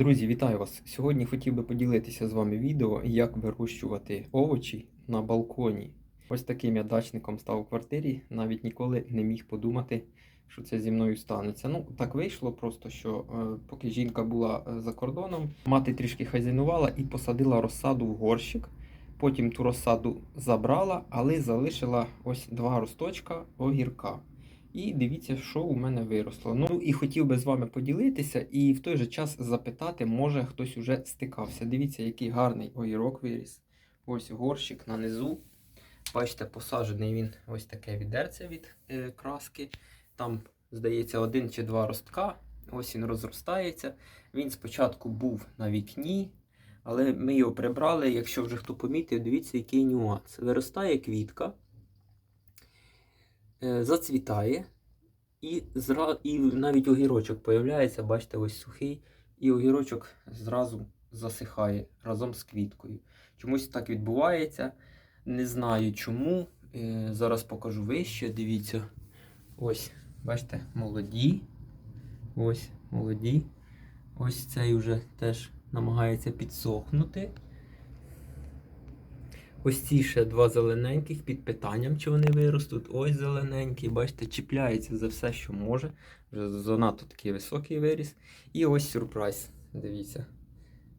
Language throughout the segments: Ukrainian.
Друзі, вітаю вас! Сьогодні хотів би поділитися з вами відео, як вирощувати овочі на балконі. Ось таким я дачником став у квартирі, навіть ніколи не міг подумати, що це зі мною станеться. Ну, так вийшло просто, що е, поки жінка була е, за кордоном, мати трішки хазяйнувала і посадила розсаду в горщик. Потім ту розсаду забрала, але залишила ось два росточка огірка. І дивіться, що у мене виросло. Ну і хотів би з вами поділитися, і в той же час запитати, може хтось уже стикався. Дивіться, який гарний огірок виріс. Ось горщик на низу. Бачите, посаджений він ось таке відерце від е, краски. Там, здається, один чи два ростка. Ось він розростається. Він спочатку був на вікні, але ми його прибрали. Якщо вже хто помітив, дивіться, який нюанс. Виростає квітка. Е, зацвітає, і, зра... і навіть огірочок появляється, бачите, ось сухий, і огірочок зразу засихає разом з квіткою. Чомусь так відбувається. Не знаю чому. Е, Зараз покажу вище. Дивіться. Ось, бачите, молоді. Ось, молоді. Ось цей вже теж намагається підсохнути. Ось ці ще два зелененьких під питанням, чи вони виростуть. Ось зелененький, бачите, чіпляється за все, що може. Вже занадто такий високий виріс. І ось сюрприз. Дивіться.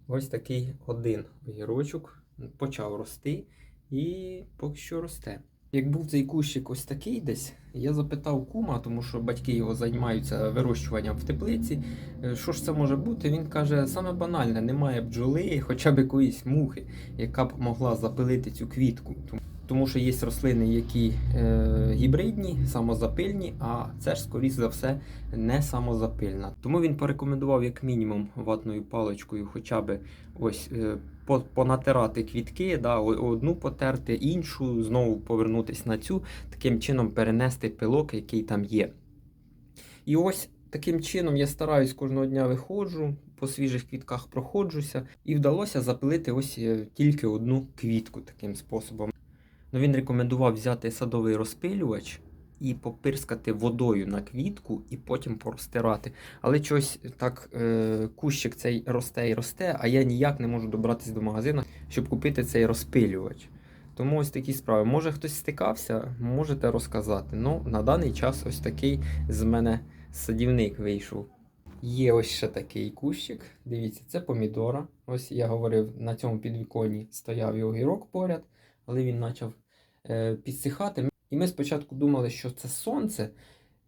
Ось такий один огірочок почав рости і поки що росте. Як був цей кущик ось такий десь, я запитав кума, тому що батьки його займаються вирощуванням в теплиці. е, Що ж це може бути? Він каже, саме банальне, немає бджоли, хоча б якоїсь мухи, яка б могла запилити цю квітку. Тому- що є рослини, які е, гібридні, самозапильні, а це ж, скоріш за все, не самозапильна. Тому він порекомендував як мінімум ватною паличкою хоча б ось е, понатирати квітки, да, одну потерти, іншу, знову повернутися на цю, таким чином перенести пилок, який там є. І ось таким чином я стараюсь кожного дня виходжу, по свіжих квітках проходжуся, і вдалося запилити ось е, тільки одну квітку таким способом. Ну, він рекомендував взяти садовий розпилювач і попирскати водою на квітку і потім порозтирати. Але чогось так е, кущик цей росте і росте, а я ніяк не можу добратися до магазину, щоб купити цей розпилювач. Тому ось такі справи. Може хтось стикався, можете розказати. Ну, на даний час ось такий з мене садівник вийшов. Є ось ще такий кущик. Дивіться, це помідора. Ось я говорив, на цьому підвіконні стояв і огірок поряд, але він почав е, підсихати. І ми спочатку думали, що це сонце,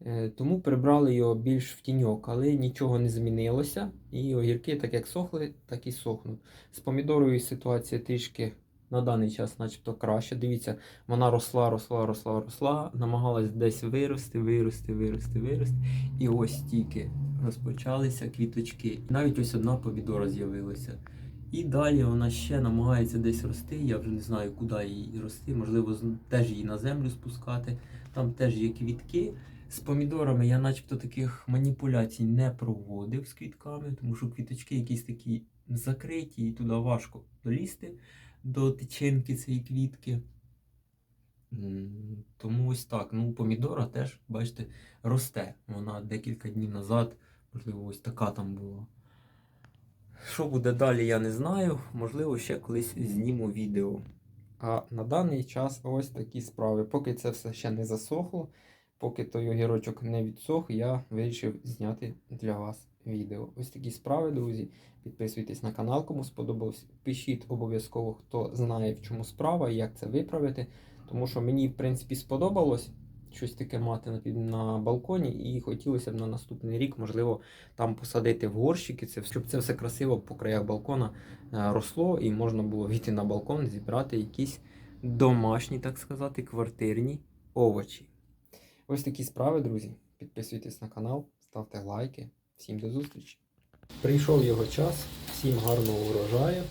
е, тому прибрали його більш в тіньок, але нічого не змінилося. І огірки, так як сохли, так і сохнуть. З помідорою ситуація трішки на даний час, начебто, краще. Дивіться, вона росла, росла, росла, росла, намагалась десь вирости, вирости, вирости, вирости. І ось тільки розпочалися квіточки. Навіть ось одна помідора з'явилася. І далі вона ще намагається десь рости. Я вже не знаю, куди їй рости. Можливо, теж її на землю спускати. Там теж є квітки. З помідорами я начебто таких маніпуляцій не проводив з квітками, тому що квіточки якісь такі закриті, і туди важко долізти до тичинки цієї квітки. Тому ось так. Ну, помідора теж, бачите, росте. Вона декілька днів назад, можливо, ось така там була. Що буде далі, я не знаю. Можливо, ще колись зніму відео. А на даний час ось такі справи. Поки це все ще не засохло, поки той огірочок не відсох, я вирішив зняти для вас відео. Ось такі справи, друзі. Підписуйтесь на канал, кому сподобалось. Пишіть обов'язково, хто знає, в чому справа і як це виправити. Тому що мені, в принципі, сподобалось щось таке мати на, на балконі, і хотілося б на наступний рік, можливо, там посадити в горщики, це, щоб це все красиво по краях балкона е, росло, і можна було вийти на балкон, зібрати якісь домашні, так сказати, квартирні овочі. Ось такі справи, друзі. Підписуйтесь на канал, ставте лайки. Всім до зустрічі. Прийшов його час, всім гарного урожаю.